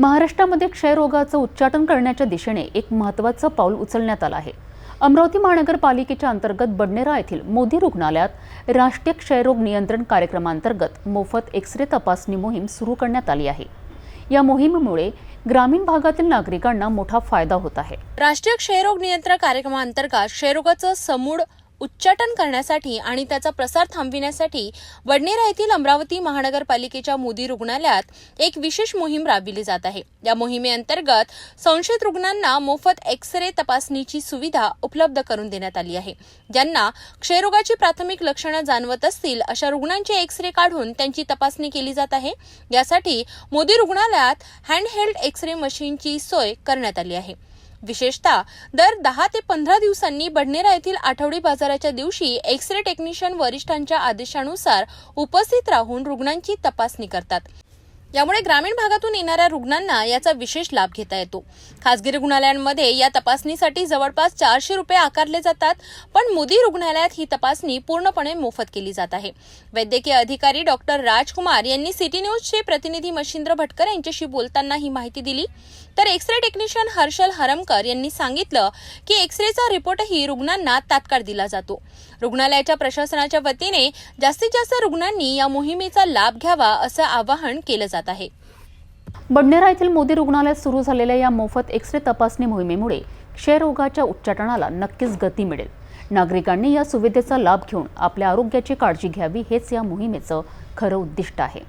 महाराष्ट्रामध्ये क्षयरोगाचं उच्चाटन करण्याच्या दिशेने एक महत्त्वाचं पाऊल उचलण्यात आलं आहे. अमरावती महानगरपालिकेच्या अंतर्गत बडनेरा येथील मोदी रुग्णालयात राष्ट्रीय क्षयरोग नियंत्रण कार्यक्रमांतर्गत मोफत एक्स रे तपासणी मोहीम सुरू करण्यात आली आहे. या मोहिमेमुळे ग्रामीण भागातील नागरिकांना मोठा फायदा होत आहे. राष्ट्रीय क्षयरोग नियंत्रण कार्यक्रमांतर्गत क्षयरोगाचं समूळ उच्चाटन करण्यासाठी आणि त्याचा प्रसार थांबविण्यासाठी वडनेरा येथील अमरावती महानगरपालिकेच्या मोदी रुग्णालयात एक विशेष मोहीम राबविली जात आहे. या मोहिमेअंतर्गत संशयित रुग्णांना मोफत एक्स रे तपासणीची सुविधा उपलब्ध करून देण्यात आली आहे. ज्यांना क्षयरोगाची प्राथमिक लक्षणं जाणवत असतील अशा रुग्णांचे एक्स रे काढून त्यांची तपासणी केली जात आहे. यासाठी मोदी रुग्णालयात हँडहेल्ड एक्स रे मशीनची सोय करण्यात आली आहे. विशेषतः दर दहा ते पंधरा दिवसांनी बडनेरा येथील आठवडी बाजाराच्या दिवशी एक्स रे टेक्निशियन वरिष्ठांच्या आदेशानुसार उपस्थित राहून रुग्णांची तपासणी करतात. यामुळे ग्रामीण भागातून येणाऱ्या रुग्णांना याचा विशेष लाभ घेता येतो. खासगी रुग्णालयांमध्ये या तपासणीसाठी जवळपास चारशे रुपये आकारले जातात पण मोदी रुग्णालयात ही तपासणी पूर्णपणे मोफत केली जात आहे. वैद्यकीय अधिकारी डॉक्टर राजकुमार यांनी सिटी न्यूजचे प्रतिनिधी मशिंद्र भटकर यांच्याशी बोलताना ही माहिती दिली. तर एक्सरे टेक्निशियन हर्षल हरमकर यांनी सांगितलं की एक्सरेचा रिपोर्टही रुग्णांना तात्काळ दिला जातो. रुग्णालयाच्या प्रशासनाच्या वतीने जास्तीत जास्त रुग्णांनी या मोहिमेचा लाभ घ्यावा असं आवाहन केलं जातं जात आहे. बडनेरा येथील मोदी रुग्णालयात सुरू झालेल्या या मोफत एक्स रे तपासणी मोहिमेमुळे क्षयरोगाच्या उच्चाटनाला नक्कीच गती मिळेल. नागरिकांनी या सुविधेचा लाभ घेऊन आपल्या आरोग्याची काळजी घ्यावी हेच या मोहिमेचं खरं उद्दिष्ट आहे.